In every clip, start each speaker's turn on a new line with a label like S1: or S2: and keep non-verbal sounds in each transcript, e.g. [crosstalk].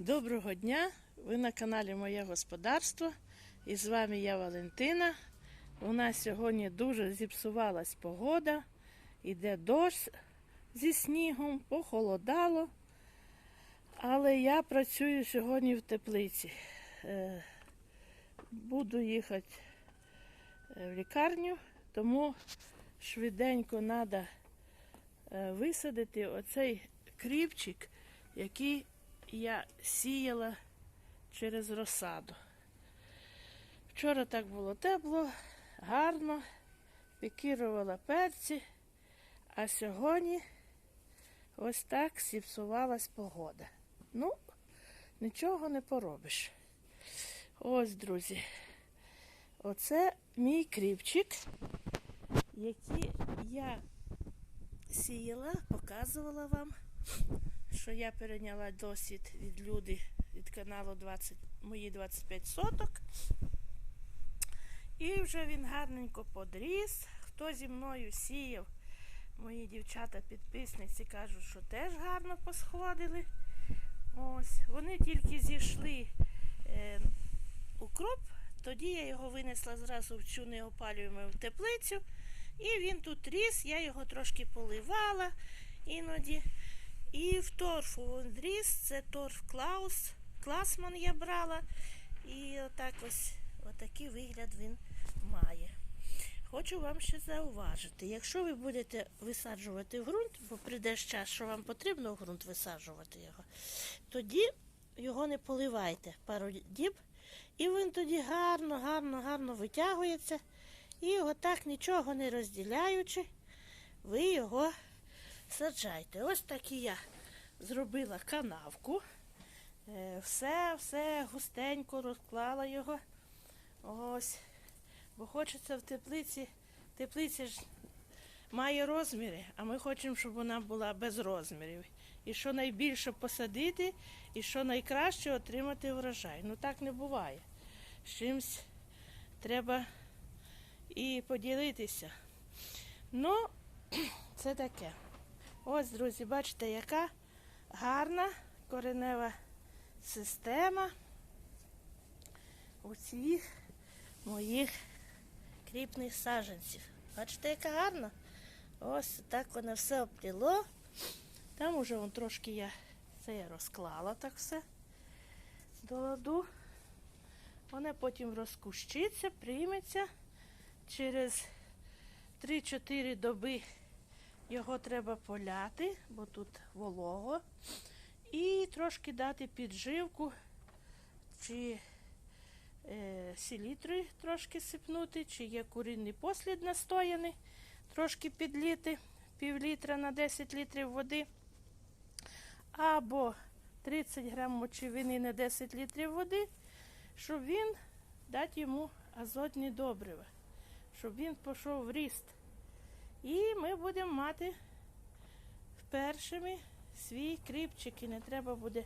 S1: Доброго дня! Ви на каналі Моє Господарство. І з вами я Валентина. У нас сьогодні дуже зіпсувалась погода. Іде дощ зі снігом, похолодало. Але я працюю сьогодні в теплиці. Е, Буду їхати е, в лікарню, тому швиденько треба висадити оцей кріпчик, який я сіяла через розсаду. Вчора так було тепло, гарно, пікірувала перці, а сьогодні ось так зіпсувалась погода. Ну, нічого не поробиш. Ось, друзі, оце мій кріпчик, який я сіяла, показувала вам що я перейняла досвід від люди від каналу 20, мої 25 соток. І вже він гарненько подріс. Хто зі мною сіяв, мої дівчата-підписниці кажуть, що теж гарно посходили. Ось, Вони тільки зійшли е, укроп, тоді я його винесла зразу в цю неопалюємо теплицю. І він тут ріс, я його трошки поливала іноді. І в торфу він ріс, це торф Клаус, Класман я брала. І отак ось отакий вигляд він має. Хочу вам ще зауважити, якщо ви будете висаджувати ґрунт, бо прийде час, що вам потрібно ґрунт висаджувати його, тоді його не поливайте пару діб, і він тоді гарно, гарно, гарно витягується. І отак нічого не розділяючи, ви його саджайте. Ось так і я зробила канавку. Е, Все, все густенько розклала його. Ось. Бо хочеться в теплиці. Теплиця ж має розміри, а ми хочемо, щоб вона була без розмірів. І що найбільше посадити, і що найкраще отримати врожай. Ну так не буває. З чимось треба і поділитися. Ну, [clears throat] це таке. Ось, друзі, бачите, яка гарна коренева система у цих моїх кріпних саджанців. Бачите, яка гарна? Ось так воно все обпліло. Там уже вон трошки я це я розклала так все до ладу. Воно потім розкущиться, прийметься. Через 3-4 доби його треба поляти, бо тут волого. І трошки дати підживку чи е, селітри трошки сипнути, чи є курінний послід настояний, трошки підліти пів літра на 10 літрів води. Або 30 грам мочевини на 10 літрів води, щоб він дати йому азотні добрива, щоб він пішов в ріст. І ми будемо мати першими свій кріпчик. І не треба буде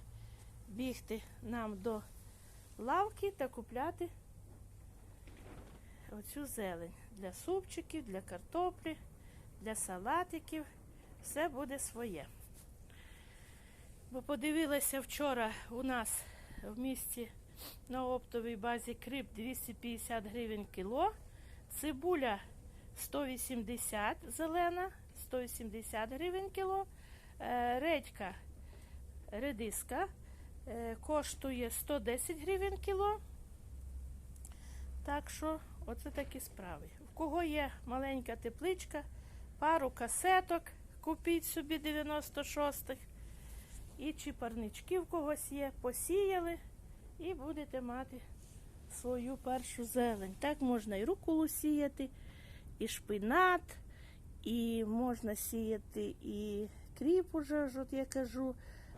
S1: бігти нам до лавки та купляти оцю зелень для супчиків, для картоплі, для салатиків. Все буде своє. Бо подивилася вчора у нас в місті на оптовій базі крип 250 гривень кіло, цибуля 180 зелена, 180 гривень кіло. Е, Редька, редиска е, коштує 110 гривень кіло. Так що, оце такі справи. В кого є маленька тепличка, пару касеток, купіть собі 96-х. І чи парнички в когось є, посіяли і будете мати свою першу зелень. Так можна і руколу сіяти і шпинат, і можна сіяти і кріп уже, от я кажу,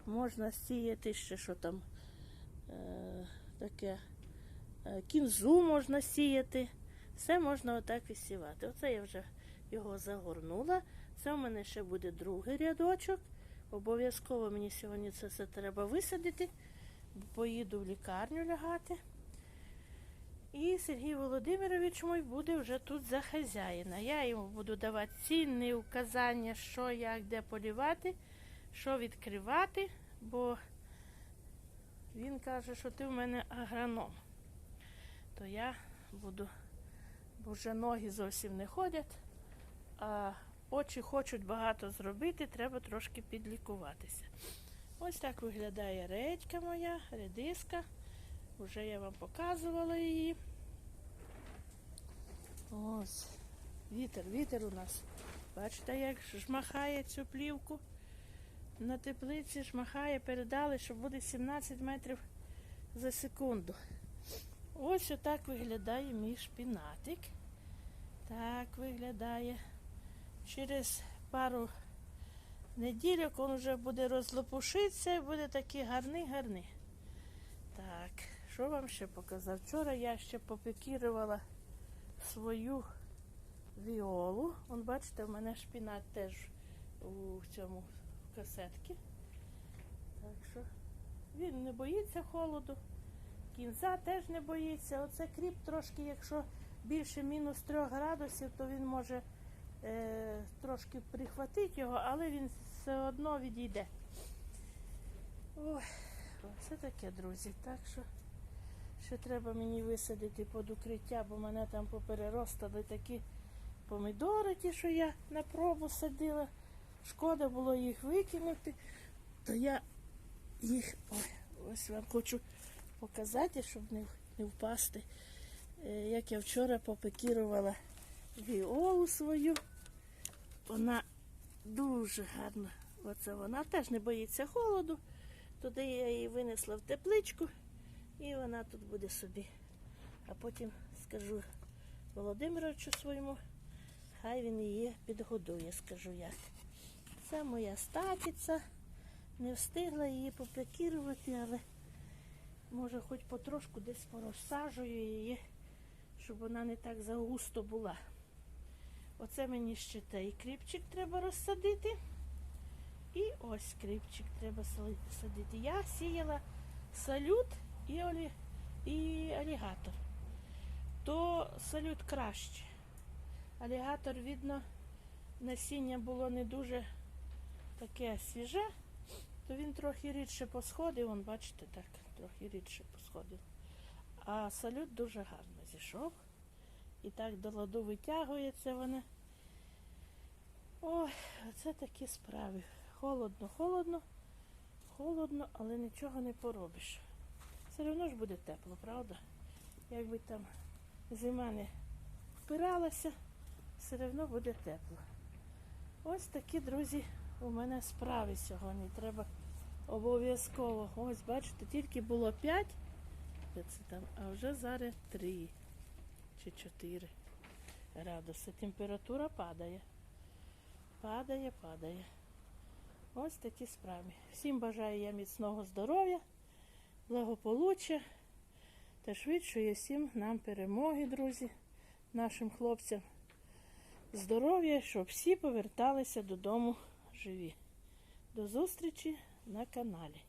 S1: можна сіяти ще що там е, таке е, кінзу можна сіяти. Все можна отак висівати. Оце я вже його загорнула. Це у мене ще буде другий рядочок. Обов'язково мені сьогодні це все треба висадити, поїду в лікарню лягати. І Сергій Володимирович мій буде вже тут за хазяїна. Я йому буду давати цінні указання, що як де полівати, що відкривати, бо Він каже, що ти в мене агроном. То я буду, бо вже ноги зовсім не ходять, а очі хочуть багато зробити, треба трошки підлікуватися. Ось так виглядає редька моя, редиска. Уже я вам показувала її. Ось. Вітер, вітер у нас. Бачите, як жмахає цю плівку. На теплиці жмахає, передали, що буде 17 метрів за секунду. Ось отак виглядає мій шпінатик. Так виглядає. Через пару неділю він вже буде розлопушитися і буде такий гарний-гарний. Так, що вам ще показав? Вчора я ще попекірувала свою віолу. Он, бачите, в мене шпінат теж у цьому касетці. Так що він не боїться холоду. Кінза теж не боїться. Оце кріп трошки, якщо більше мінус 3 градусів, то він може е, трошки прихватити його, але він все одно відійде. Ой, оце таке, друзі. Так що ще треба мені висадити під укриття, бо мене там попереростали такі помідори, ті, що я на пробу садила. Шкода було їх викинути, то я їх ой, ось вам хочу показати, щоб не, не впасти. Е, Як я вчора попекірувала віолу свою. Вона дуже гарна. Оце вона теж не боїться холоду. Туди я її винесла в тепличку і вона тут буде собі. А потім скажу Володимировичу своєму, хай він її підгодує, скажу як. Це моя статиця. Не встигла її попекірувати, але може хоч потрошку десь порозсаджую її, щоб вона не так загусто була. Оце мені ще той кріпчик треба розсадити. І ось кріпчик треба садити. Я сіяла салют і, олі... і алігатор. То салют краще. Алігатор, видно, насіння було не дуже таке свіже, то він трохи рідше посходив, вон, бачите, так, трохи рідше посходив. А салют дуже гарно зійшов. І так до ладу витягується вона. Ой, оце такі справи. Холодно, холодно, холодно, але нічого не поробиш. Все одно ж буде тепло, правда? Якби там зима не впиралася, все одно буде тепло. Ось такі, друзі, у мене справи сьогодні. Треба обов'язково. Ось, бачите, тільки було 5, це там, а вже зараз 3 чи 4 градуси. Температура падає. Падає, падає. Ось такі справи. Всім бажаю я міцного здоров'я, благополуччя та швидшої всім нам перемоги, друзі, нашим хлопцям. Здоров'я, щоб всі поверталися додому живі. До зустрічі на каналі.